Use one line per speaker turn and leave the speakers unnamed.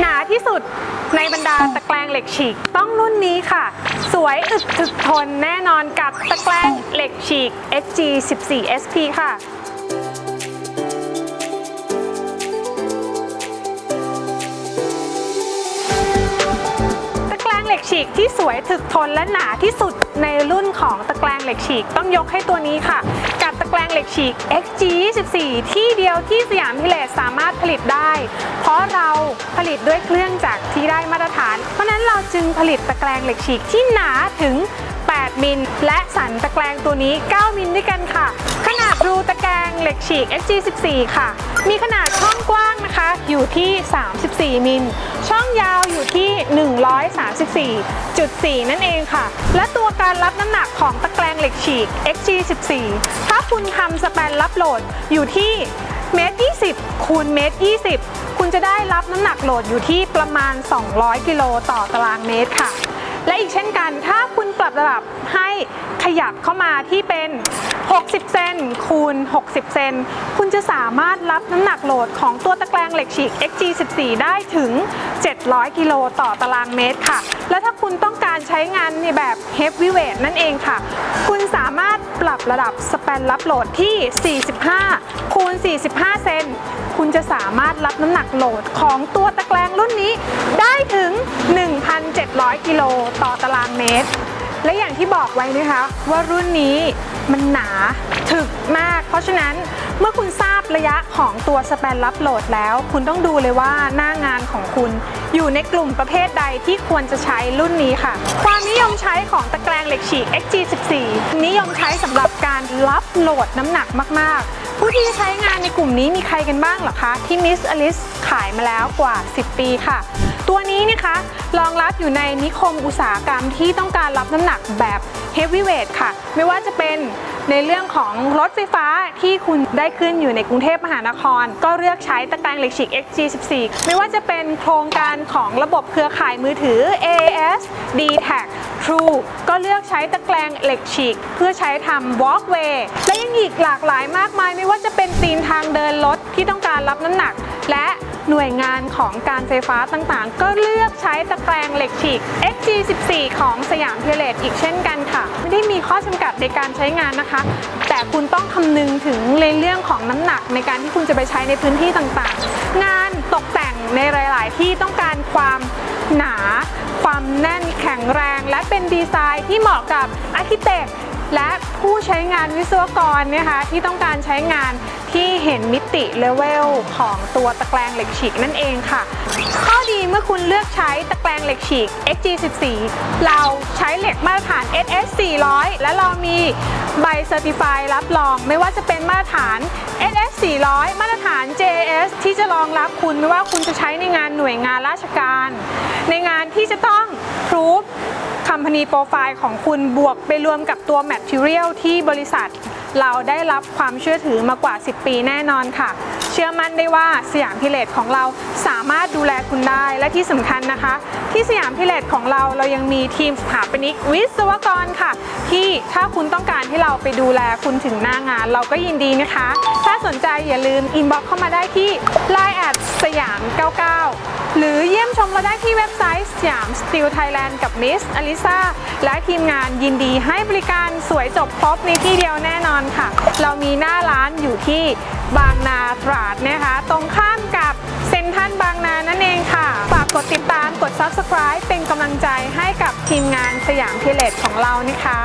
หนาที่สุดในบรรดาตะแกรงเหล็กฉีกต้องรุ่นนี้ค่ะ สวยอึดถึกทนแน่นอนกับตะแกรงเหล็กฉีก SG 14 SP ค่ะ ฉีกที่สวยถึกทนและหนาที่สุดในรุ่นของตะแกรงเหล็กฉีกต้องยกให้ตัวนี้ค่ะ กับตะแกรงเหล็กฉีก XG 24ที่เดียวที่สยามพิเลสสามารถผลิตได้ เพราะเราผลิตด้วยเครื่องจักรที่ได้มาตรฐาน เพราะนั้นเราจึงผลิตตะแกรงเหล็กฉีกที่หนาถึง มิล และสันตะแกรงตัวนี้ 9 มิลด้วยกันค่ะ ขนาดรูตะแกรงเหล็กฉีก XG 14 ค่ะ มีขนาดช่องกว้างนะคะ อยู่ที่ 34 มิล ช่องยาวอยู่ที่ 134.4 นั่นเองค่ะ และตัวการรับน้ำหนักของตะแกรงเหล็กฉีก XG 14 ถ้าคุณทำสแปนรับโหลดอยู่ที่เมตร20คูณเมตร20 คุณจะได้รับน้ำหนักโหลดอยู่ที่ประมาณ 200 กิโลต่อตารางเมตรค่ะ และอีกเช่นกัน ถ้าคุณปรับระดับให้ขยับเข้ามาที่เป็น 60 เซนคูณ 60 เซน คุณจะสามารถรับน้ำหนักโหลดของตัวตะแกรงเหล็กฉีก XG14 ได้ถึง 700 กิโลต่อตารางเมตรค่ะ และถ้าคุณต้องการใช้งานในแบบ Heavy Weight นั่นเองค่ะ คุณสามารถปรับระดับสแปนรับโหลดที่ 45 คูณ 45 เซน คุณจะสามารถรับน้ำหนักโหลดของตัวตะแกรงรุ่นนี้ได้ถึง 1,700 กิโลต่อตารางเมตร และอย่างที่บอกไว้นะคะว่ารุ่นนี้มันหนาถึกมาก เพราะฉะนั้น เมื่อคุณทราบระยะของตัวสแปนรับโหลดแล้ว คุณต้องดูเลยว่าหน้างานของคุณอยู่ในกลุ่มประเภทใดที่ควรจะใช้รุ่นนี้ค่ะ ความนิยมใช้ของตะแกรงเหล็กฉีก XG14 นิยมใช้สำหรับการรับโหลดน้ำหนักมาก ๆ ผู้ที่ใช้งานในกลุ่มนี้มีใครกันบ้างหรอคะ ที่มิสอลิสขายมาแล้วกว่า 10 ปีค่ะ ตัวนี้นะคะรองรับอยู่ในนิคมอุตสาหกรรมที่ต้องการรับน้ำหนักแบบเฮฟวีเวทค่ะ ไม่ว่าจะเป็นในเรื่องของรถไฟฟ้าที่คุณได้ขึ้นอยู่ในกรุงเทพมหานคร ก็เลือกใช้ตะแกรงเหล็กฉีก XG14 ไม่ว่าจะเป็นโครงการของระบบเครือข่ายมือถือ AAS d t a c True ก็เลือกใช้ตะแกรงเหล็กฉีก เพื่อใช้ทำ walkway และยังอีกหลากหลายมากมาย ไม่ว่าจะเป็นตีนทางเดินรถที่ต้องการรับน้ำหนัก และ หน่วยงานของการไฟฟ้าต่างๆ ก็เลือกใช้ตะแกรงเหล็กฉีก XG14 ของสยามพิเลตอีกเช่นกันค่ะ ไม่ได้มีข้อจำกัดในการใช้งานนะคะ แต่คุณต้องคำนึงถึงในเรื่องของน้ำหนักในการที่คุณจะไปใช้ในพื้นที่ต่างๆ งานตกแต่งในหลาย ๆ ที่ต้องการความหนา ความแน่นแข็งแรง และเป็นดีไซน์ที่เหมาะกับอาร์เคเต็ก และผู้ใช้งานวิศวกรนะคะที่ต้องการใช้งานที่เห็นมิติเลเวลของตัวตะแกรงเหล็กฉีกนั่นเองค่ะ ข้อดีเมื่อคุณเลือกใช้ตะแกรงเหล็กฉีก XG14 เราใช้เหล็กมาตรฐาน SS 400และเรามีใบเซอร์ติฟายรับรอง ไม่ว่าจะเป็นมาตรฐาน SS 400 มาตรฐาน JS ที่จะรองรับคุณไม่ว่าคุณจะใช้ในงานหน่วยงานราชการ ในงานที่จะต้องพรูฟ Company Profile ของคุณบวกไปรวมกับตัว Material ที่บริษัท เราได้รับความเชื่อถือมากว่า 10 ปีแน่นอนค่ะ เชื่อมั่นได้ว่าสยามพิเลตของเราสามารถดูแลคุณได้และที่สำคัญนะคะ ที่สยามพิเลตของเราเรายังมีทีมสถาปนิกวิศวกรค่ะ ที่ถ้าคุณต้องการให้เราไปดูแลคุณถึงหน้างาน เราก็ยินดีนะคะ ถ้าสนใจอย่าลืมอินบ็อกเข้ามาได้ที่ Line สยาม 99 หรือเยี่ยมชมเราได้ที่เว็บไซต์สยามสตีลไทยแลนด์กับมิสอลิซาและทีมงานยินดีให้บริการสวยจบครบในที่เดียวแน่นอนค่ะ เรามีหน้าร้านอยู่ที่บางนาตราดนะคะ ตรงข้ามกับเซ็นทรัลบางนานั่นเองค่ะ ฝากกดติดตามกด subscribe เป็นกำลังใจให้กับทีมงานสยามพิเลตของเรานะคะ